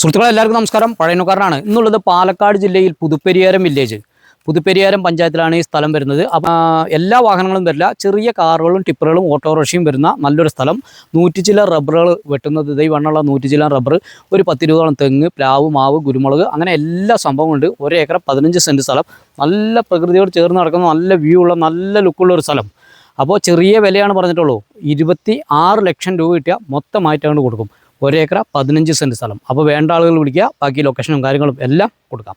സുഹൃത്തുക്കളെ എല്ലാവർക്കും നമസ്കാരം. പഴയനുകാരനാണ് ഇന്നുള്ളത് പാലക്കാട് ജില്ലയിൽ പുതുപ്പെരിയാരം വില്ലേജ് പുതുപ്പെരിയാരം പഞ്ചായത്തിലാണ് ഈ സ്ഥലം വരുന്നത്. അപ്പം എല്ലാ വാഹനങ്ങളും വരില്ല. ചെറിയ കാറുകളും ടിപ്പറുകളും ഓട്ടോറിക്ഷയും വരുന്ന നല്ലൊരു സ്ഥലം. നൂറ്റി ചില റബ്ബറുകൾ വെട്ടുന്നത് ഇതേ വണ്ണമുള്ള നൂറ്റി ചില റബ്ബർ ഒരു പത്തിരുപതോളം തെങ്ങ് പ്ലാവ് മാവ് കുരുമുളക് അങ്ങനെ എല്ലാ സംഭവം ഉണ്ട് ഒരു ഏക്കർ പതിനഞ്ച് സെന്റ് സ്ഥലം. നല്ല പ്രകൃതിയോട് ചേർന്ന് നടക്കുന്ന നല്ല വ്യൂ ഉള്ള നല്ല ലുക്കുള്ള ഒരു സ്ഥലം. അപ്പോൾ ചെറിയ വിലയാണ് പറഞ്ഞിട്ടുള്ളൂ. ഇരുപത്തി ആറ് ലക്ഷം രൂപ കിട്ടിയാൽ മൊത്തമായിട്ട് അങ്ങോട്ട് കൊടുക്കും. ഒരേക്കറ പതിനഞ്ച് സെന്റ് സ്ഥലം. അപ്പോൾ വേണ്ട ആളുകൾ വിളിക്കുക ബാക്കി ലൊക്കേഷനും കാര്യങ്ങളും എല്ലാം കൊടുക്കാം.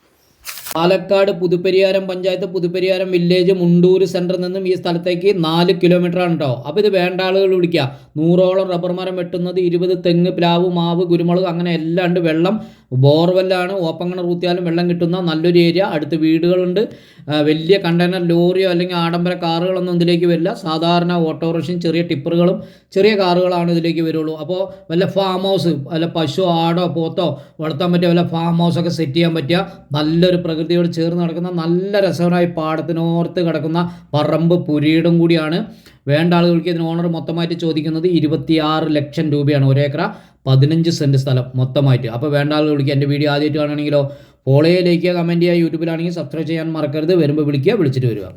പാലക്കാട് പുതുപ്പരിയാരം പഞ്ചായത്ത് പുതുപ്പരിയാരം വില്ലേജ് മുണ്ടൂർ സെന്ററിൽ നിന്നും ഈ സ്ഥലത്തേക്ക് നാല് കിലോമീറ്റർ ആണ് കേട്ടോ അപ്പോൾ ഇത് വേണ്ട ആളുകൾ വിളിക്കുക നൂറോളം റബ്ബർ മരം വെട്ടുന്നത് ഇരുപത് തെങ്ങ് പ്ലാവ് മാവ് കുരുമുളക് അങ്ങനെ എല്ലാംണ്ട് വെള്ളം. ബോർവെല്ലാണ് ഓപ്പൺ കിണർ ഊത്തിയാലും വെള്ളം കിട്ടുന്ന നല്ലൊരു ഏരിയ. അടുത്ത് വീടുകളുണ്ട്. വലിയ കണ്ടെയ്നർ ലോറിയോ അല്ലെങ്കിൽ ആഡംബര കാറുകളൊന്നും ഇതിലേക്ക് വരില്ല. സാധാരണ ഓട്ടോറിക്ഷയും ചെറിയ ടിപ്പറുകളും ചെറിയ കാറുകളാണ് ഇതിലേക്ക് വരുള്ളൂ. അപ്പോൾ വല്ല ഫാം ഹൗസ് വല്ല പശു ആടോ പോത്തോ വളർത്താൻ പറ്റിയ വല്ല ഫാം ഹൗസൊക്കെ സെറ്റ് ചെയ്യാൻ പറ്റിയ നല്ലൊരു പ്രകൃതിയോട് ചേർന്ന് നടക്കുന്ന നല്ല രസകരമായി പാടത്തിനോർത്ത് കിടക്കുന്ന പറമ്പ് പുരീടും കൂടിയാണ്. വേണ്ട ആളുകൾക്ക് ഇതിന് ഓണർ മൊത്തമായിട്ട് ചോദിക്കുന്നത് ഇരുപത്തിയാറ് ലക്ഷം രൂപയാണ്. ഒരേക്കർ പതിനഞ്ച് സെന്റ് സ്ഥലം മൊത്തമായിട്ട്. അപ്പോൾ വേണ്ട ആളുകൾ വിളിക്കുക എന്റെ വീഡിയോ ആദ്യമായിട്ട് കാണുകയാണെങ്കിലോ ഫോളോ ചെയ്യുക ലൈക്ക് ചെയ്യുക കമന്റ് ചെയ്യുക യൂട്യൂബിലാണെങ്കിൽ സബ്സ്ക്രൈബ് ചെയ്യാൻ മറക്കരുത്. വരുമ്പോൾ വിളിക്കുക വിളിച്ചിട്ട് വരിക.